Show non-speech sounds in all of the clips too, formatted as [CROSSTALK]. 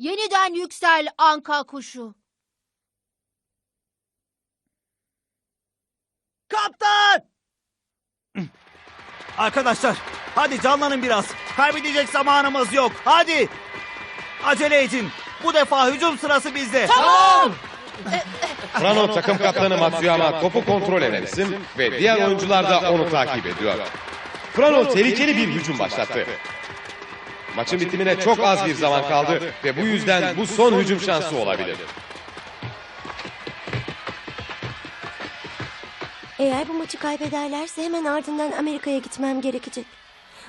Yeniden yüksel anka kuşu. Kaptan! Arkadaşlar hadi canlanın biraz. Kaybedecek zamanımız yok. Hadi. Acele edin. Bu defa hücum sırası bizde. Frano takım kaptanı Matsuyama topu kontrol eden isim ve diğer oyuncular da onu takip ediyor. Frano tehlikeli bir hücum başlattı. Maçın bitimine çok az bir zaman kaldı ve bu yüzden bu son hücum şansı olabilir. Eğer bu maçı kaybederlerse hemen ardından Amerika'ya gitmem gerekecek.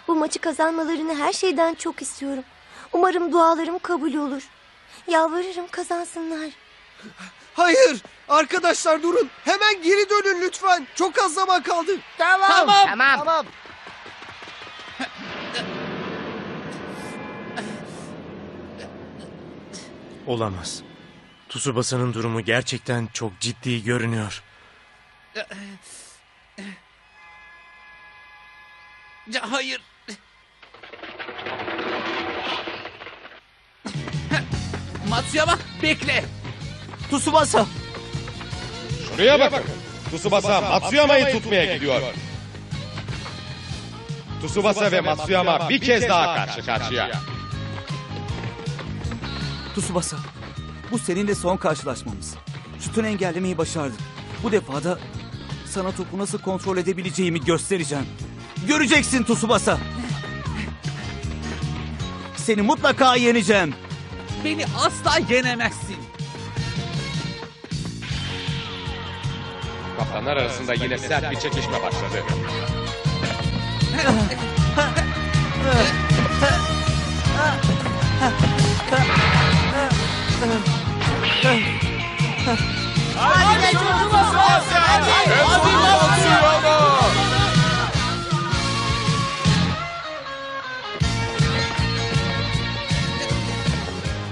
Bu maçı kazanmalarını her şeyden çok istiyorum. Umarım dualarım kabul olur. Yalvarırım kazansınlar. Hayır! Arkadaşlar durun. Hemen geri dönün lütfen. Çok az zaman kaldı. Tamam. Tamam. Olamaz. Tsubasa'nın durumu gerçekten çok ciddi görünüyor. Hayır. Matsuyama bekle. Tsubasa. Şuraya bakın. Tsubasa Matsuyama'yı tutmaya gidiyor. Tsubasa ve Matsuyama bir kez daha karşı karşıya. Tsubasa. Bu seninle son karşılaşmamız. Şutunu engellemeyi başardın. Bu defa da sana topu nasıl kontrol edebileceğimi göstereceğim. Göreceksin Tsubasa. Seni mutlaka yeneceğim. Beni asla yenemezsin. Kaptanlar arasında yine sert bir çekişme başladı. [LAUGHS]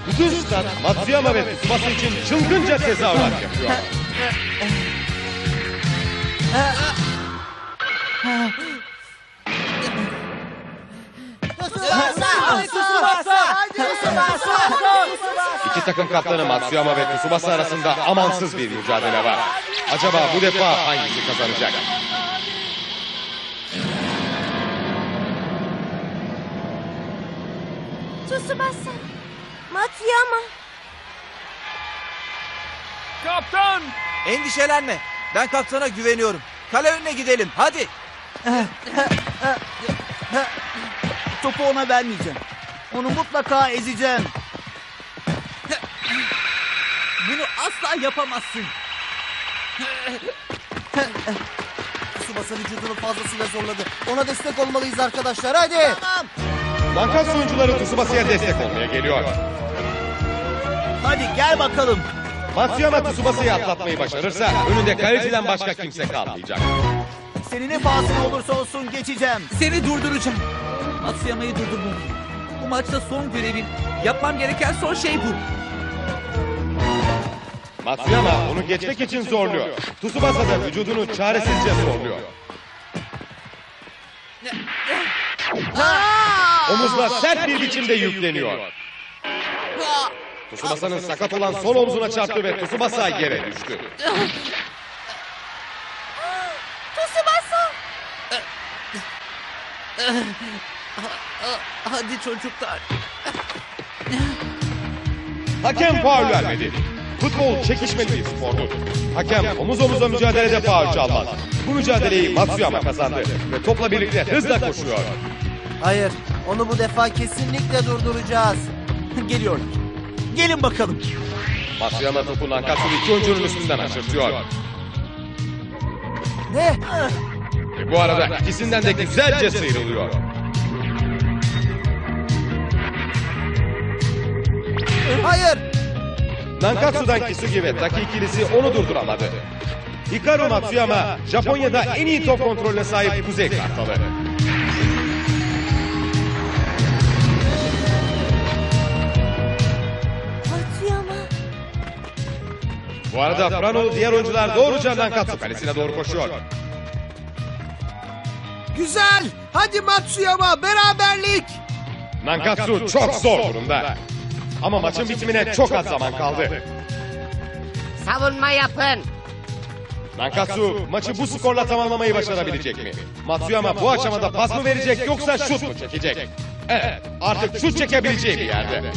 Bütün stat Matsuyama ve Tsubasa için çılgınca tezahürat yapıyor. Takım kaptanı Matsuyama ve Tsubasa arasında amansız bir mücadele var. Acaba bu defa hangisi kazanacak? Tsubasa. Matsuyama. Kaptan! Endişelenme. Ben kaptana güveniyorum. Kale önüne gidelim. Hadi. Topu ona vermeyeceğim. Onu mutlaka ezeceğim. Bunu asla yapamazsın. Tsubasa vücudunu fazlasıyla zorladı. Ona destek olmalıyız arkadaşlar. Hadi. Nankatsu oyuncuları Tsubasa'ya destek olmaya geliyor. Hadi gel bakalım. Matsuyama Tsubasa'yı atlatmayı başarırsa önünde kaleciden başka kimse kalmayacak. Senin ne pahasına olursa olsun geçeceğim. Seni durduracağım. Matsuyama'yı durdurmalıyım. Bu maçta son görevim. Yapmam gereken son şey bu. Matsuyama onu geçmek için zorluyor. Tsubasa da vücudunu çaresizce zorluyor. Omuzla sert bir biçimde yükleniyor. Tsubasa'nın sakat olan sol omzuna çarptı ve Tsubasa yere düştü. Tsubasa. Hadi çocuklar. Hakem faul vermedi. Futbol çekişmeli bir spordur. Hakem omuz omuza mücadelede faul çalmaz. Bu mücadeleyi Matsuyama kazandı ve topla birlikte hızla koşuyor. Hayır. Onu bu defa kesinlikle durduracağız. [LAUGHS] Geliyorlar. Gelin bakalım. Matsuyama topu Nankatsu'nun iki oyuncunun üstünden aşırtıyor. Ne? Ve bu arada ikisinden de güzelce sıyrılıyor. Hayır. Nankatsu'dan Kisugi ve Taki ikilisi onu durduramadı. Hikaru Matsuyama, Japonya'da en iyi top kontrolüne sahip Kuzey Kartalı. Matsuyama. Bu arada Frano diğer oyuncular doğruca Nankatsu kalesine doğru koşuyor. Güzel. Hadi Matsuyama beraberlik. Nankatsu çok zor durumda. Ama maçın bitimine çok az zaman kaldı. Savunma yapın. Nankatsu maçı bu skorla tamamlamayı başarabilecek mi? Matsuyama bu aşamada pas mı verecek yoksa şut mu çekecek? Evet artık şut çekebileceği bir yerde.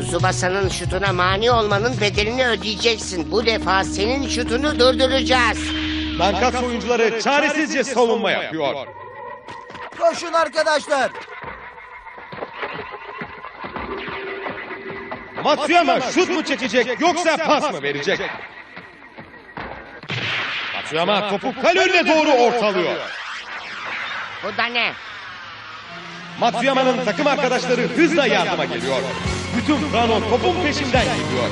Tsubasa'nın şutuna mani olmanın bedelini ödeyeceksin. Bu defa senin şutunu durduracağız. Nankatsu oyuncuları çaresizce savunma yapıyor. Koşun arkadaşlar. Matsuyama şut mu çekecek yoksa pas mı verecek? Matsuyama topu kale önüne doğru ortalıyor. Bu da ne? Matsuyama'nın takım arkadaşları hızla yardıma geliyor. Bütün Frano topun peşinden gidiyor.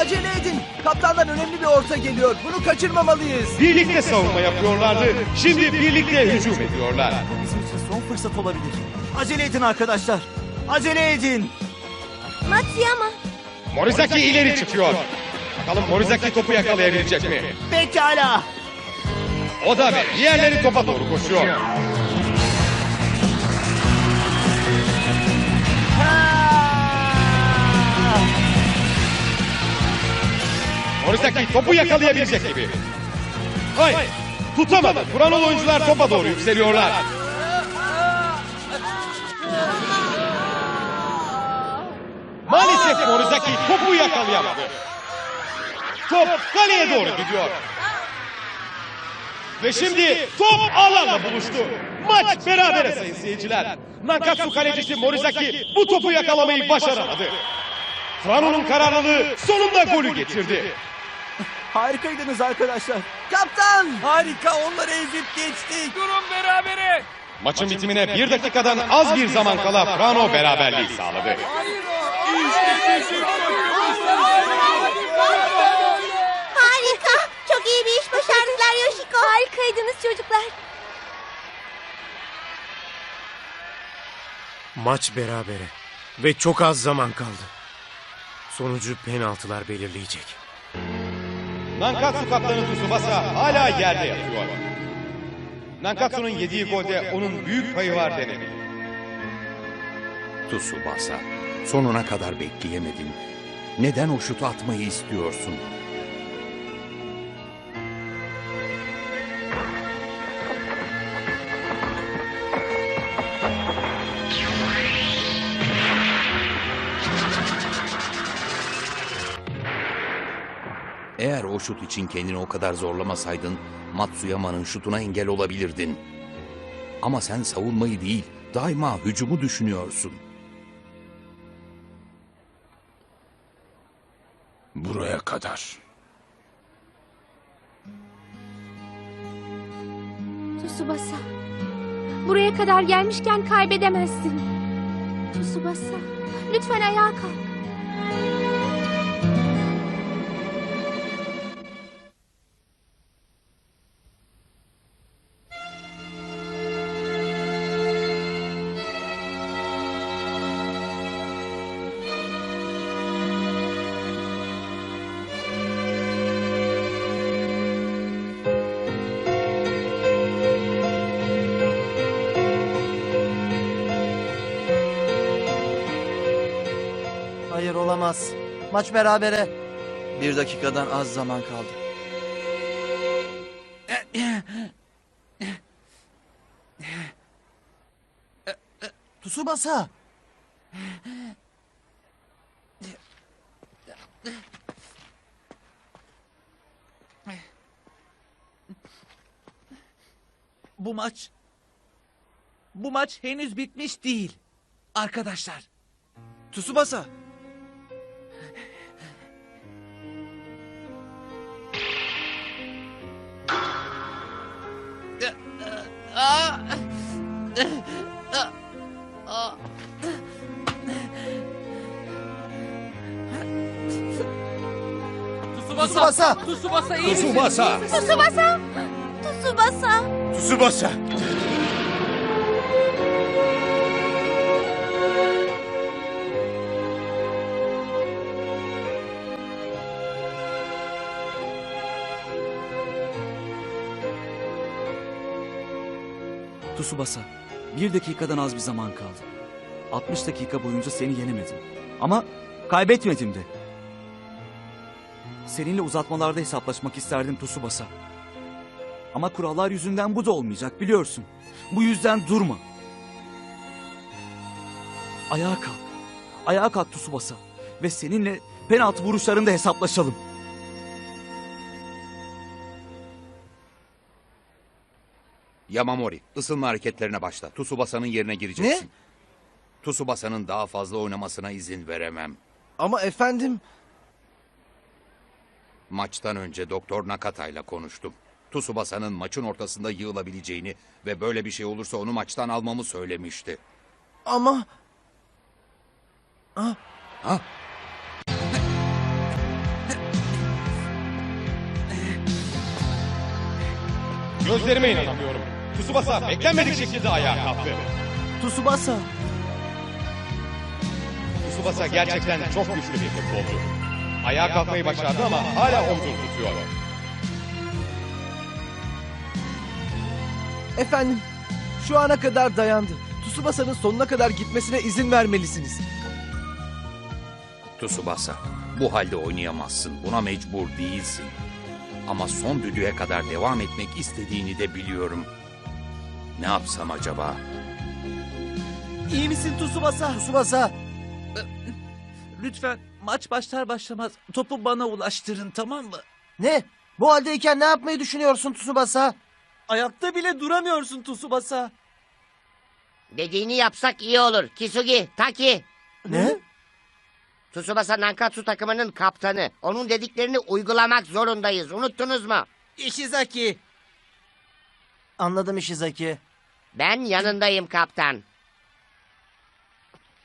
Acele edin. Kaptandan önemli bir orta geliyor. Bunu kaçırmamalıyız. Birlikte savunma yapıyorlardı. Şimdi birlikte hücum ediyorlar. Bu bizim için son fırsat olabilir. Acele edin arkadaşlar. Acele edin. Matsuyama. Morizaki ileri çıkıyor. Bakalım Morizaki topu yakalayabilecek mi? Pekala. O da ve diğerleri topa doğru koşuyor. Morizaki topu yakalayabilecek gibi. Hayır, tutamadı. Franol oyuncular topa doğru yükseliyorlar. Maalesef Morizaki topu yakalayamadı. Top kaleye doğru gidiyor. Ve şimdi top alanla buluştu. Maç berabere sayın seyirciler. Nankatsu kalecisi Morizaki bu topu yakalamayı başaramadı. Frano'nun kararlılığı sonunda golü getirdi. Harikaydınız arkadaşlar. Kaptan. Harika onları ezip geçtik. Maçın bitimine bir dakikadan az bir zaman kala Frano beraberliği sağladı. Harika. Çok iyi bir iş başardılar Yoshiko. Harikaydınız çocuklar. Maç berabere ve çok az zaman kaldı. Sonucu penaltılar belirleyecek. Nankatsu kaptanı Tsubasa hala yerde yatıyor. Nankatsu'nun yediği golde onun büyük payı var denildi. Tsubasa, sonuna kadar bekleyemedin. Neden o şutu atmayı istiyorsun? O şut için kendini o kadar zorlamasaydın, Matsuyama'nın şutuna engel olabilirdin. Ama sen savunmayı değil, daima hücumu düşünüyorsun. Buraya kadar. Tsubasa. Buraya kadar gelmişken kaybedemezsin. Tsubasa. Lütfen ayağa kalk. Olamaz. Maç berabere. Bir dakikadan az zaman kaldı. Tsubasa. Bu maç... Bu maç henüz bitmiş değil. Arkadaşlar. Tsubasa. Tsubasa. Tsubasa iyi misin? Tsubasa! Tsubasa. Tsubasa. Tsubasa! Tsubasa, bir dakikadan az bir zaman kaldı. 60 dakika boyunca seni yenemedim. Ama kaybetmedim de. Seninle uzatmalarda hesaplaşmak isterdim Tsubasa. Ama kurallar yüzünden bu da olmayacak biliyorsun. Bu yüzden durma. Ayağa kalk. Ayağa kalk Tsubasa. Ve seninle penaltı vuruşlarında hesaplaşalım. Yamamori, ısınma hareketlerine başla. Tsubasa'nın yerine gireceksin. Tsubasa'nın daha fazla oynamasına izin veremem. Ama efendim... Maçtan önce Doktor Nakata ile konuştum. Tsubasa'nın maçın ortasında yığılabileceğini ve böyle bir şey olursa onu maçtan almamı söylemişti. Ama... Ha? Gözlerime inanamıyorum. Tsubasa beklenmedik şekilde ayağa kalktı. Tsubasa. Tsubasa gerçekten çok güçlü bir futbolcu. Ayağa kalkmayı başardı ama hala omzunu tutuyor. Efendim, şu ana kadar dayandı. Tsubasa'nın sonuna kadar gitmesine izin vermelisiniz. Tsubasa, bu halde oynayamazsın. Buna mecbur değilsin. Ama son düdüğe kadar devam etmek istediğini de biliyorum. Ne yapsam acaba? İyi misin Tsubasa? Tsubasa, Lütfen maç başlar başlamaz topu bana ulaştırın tamam mı? ne? Bu haldeyken ne yapmayı düşünüyorsun Tsubasa? Ayakta bile duramıyorsun Tsubasa. Dediğini yapsak iyi olur. Kisugi, Taki. Ne? Tsubasa Nankatsu takımının kaptanı. Onun dediklerini uygulamak zorundayız. Unuttunuz mu? Ishizaki. Anladım Ishizaki. Ben yanındayım kaptan.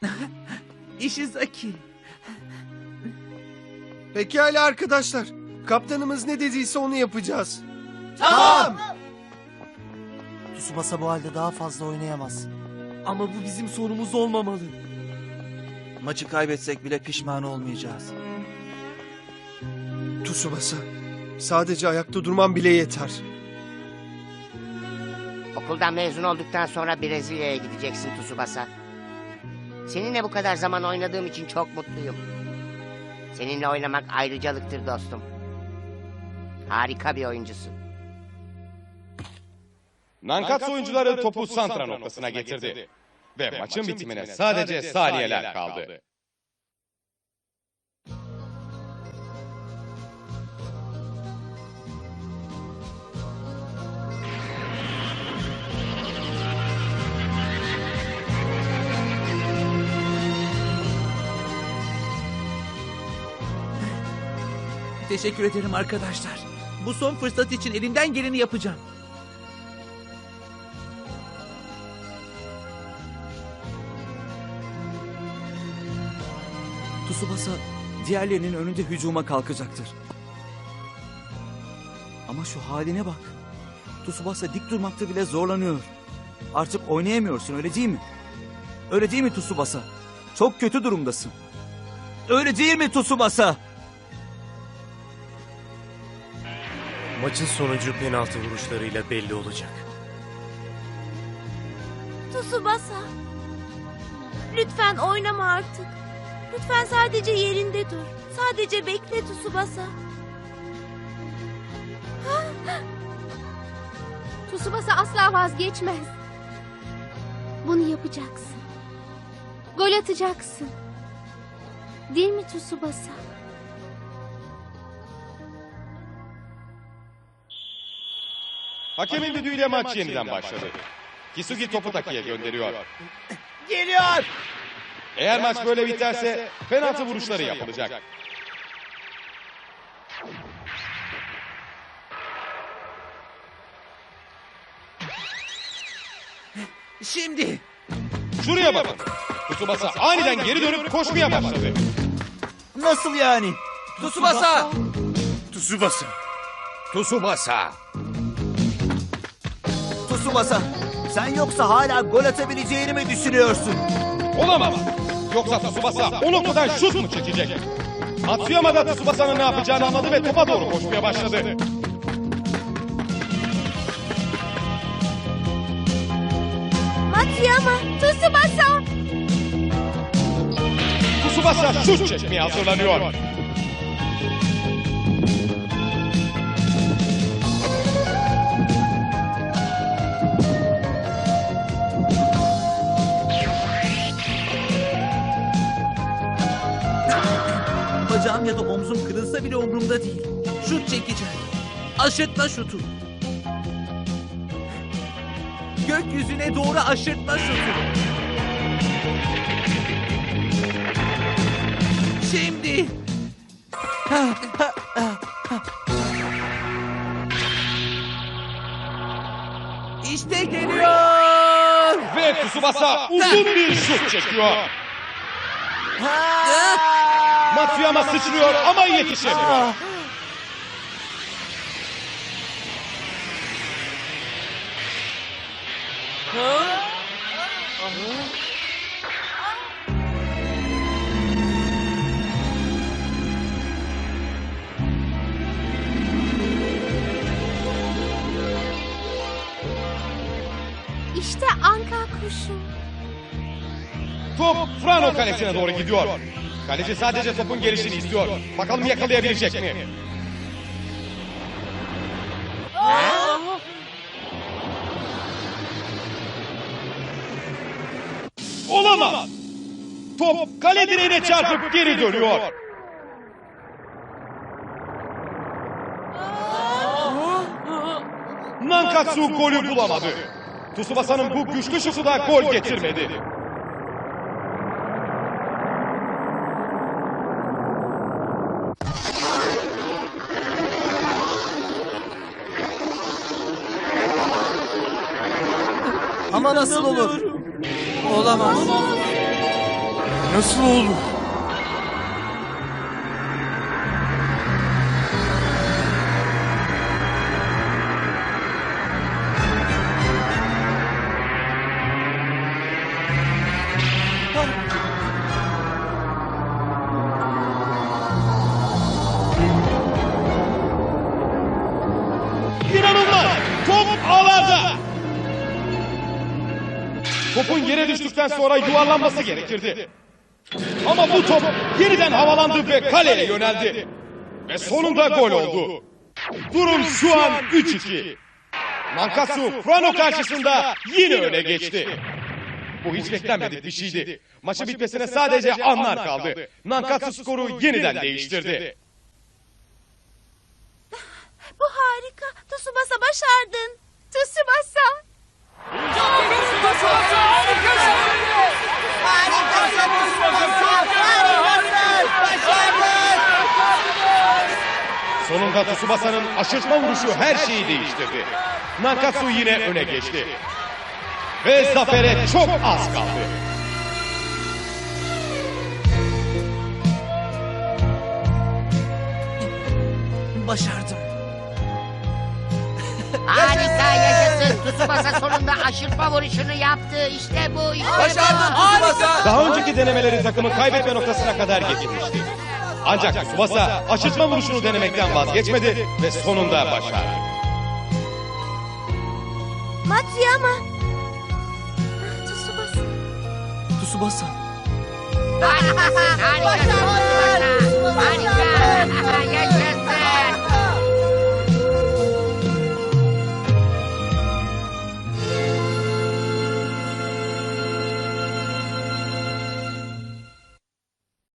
[LAUGHS] Ishizaki. Pekala arkadaşlar. Kaptanımız ne dediyse onu yapacağız. Tamam. Tsubasa bu halde daha fazla oynayamaz. Ama bu bizim sorumuz olmamalı. Maçı kaybetsek bile pişman olmayacağız. Tsubasa, sadece ayakta durman bile yeter. Okuldan mezun olduktan sonra Brezilya'ya gideceksin Tsubasa. Seninle bu kadar zaman oynadığım için çok mutluyum. Seninle oynamak ayrıcalıktır dostum. Harika bir oyuncusun. Nankatsu oyuncuları topu santra noktasına getirdi. Ve maçın bitimine sadece saniyeler kaldı. Teşekkür ederim arkadaşlar. Bu son fırsat için elimden geleni yapacağım. Tsubasa diğerlerinin önünde hücuma kalkacaktır. Ama şu haline bak. Tsubasa dik durmakta bile zorlanıyor. Artık oynayamıyorsun öyle değil mi? Öyle değil mi Tsubasa? Çok kötü durumdasın. Öyle değil mi Tsubasa? Maçın sonucu penaltı vuruşlarıyla belli olacak. Tsubasa. Lütfen oynama artık. Lütfen sadece yerinde dur. Sadece bekle Tsubasa. [GASPS] Tsubasa asla vazgeçmez. Bunu yapacaksın. Gol atacaksın. Değil mi Tsubasa? Hakemin düdüğüyle maç yeniden başladı. Kisugi topu Taki'ye gönderiyor. Geliyor. Eğer maç böyle biterse penaltı vuruşları yapılacak. Şimdi. Şuraya bakın. Tsubasa aniden geri dönüp koşmaya başladı. Nasıl yani? Tsubasa. Tsubasa. Tsubasa! Tsubasa sen yoksa hala gol atabileceğini mi düşünüyorsun? Olamaz. Yoksa Tsubasa o noktadan şut mu çekecek? Matsuyama da Tsubasa'nın ne yapacağını anladı ve topa doğru koşmaya başladı. Matsuyama. Tsubasa! Tsubasa şut çekmeye hazırlanıyor. Bacağım ya da omzum kırılsa bile umurumda değil. Şut çekeceğim. Aşırtma şutu. Gökyüzüne doğru aşırtma şutu. Şimdi. İşte geliyor. Ve Tsubasa uzun bir şut çekiyor. Matsuyama sıçrıyor ama yetişemiyor. İşte anka kuşu. Top Frano kalesine doğru gidiyor. Kaleci sadece topun gelişini istiyor. Bakalım yakalayabilecek mi? Olamaz. Top kale direğine çarpıp geri dönüyor. Nankatsu golü bulamadı. Tsubasa'nın bu güçlü şutu da gol getirmedi. Ama nasıl olur? Olamaz. Nasıl olur? İnanılmaz! Topun yere düştükten sonra yuvarlanması gerekirdi. Ama bu top yeniden havalandı ve kaleye yöneldi. Ve sonunda gol oldu. Durum şu an 3-2. Nankatsu Frano karşısında yine öne geçti. Bu hiç beklenmedik bir şeydi. Maçın bitmesine sadece anlar kaldı. Nankatsu skoru yeniden değiştirdi. Bu harika. Tsubasa başardın. Sonunda Tsubasa'nın aşırtma vuruşu her şeyi değiştirdi. Nankatsu yine öne geçti. Ve zafere çok az kaldı. Başardım. [LAUGHS] Harika yaşasın. Tsubasa sonunda aşırtma vuruşunu yaptı. İşte bu işte Başardın bu. Tsubasa. Daha önceki denemeleri takımı kaybetme noktasına kadar getirmişti. Ancak Tsubasa aşırtma vuruşunu denemekten vazgeçmedi ve sonunda başardı. Matsuyama. Tsubasa. Tsubasa. Harikasın, harikasın. Harika. Yaşasın.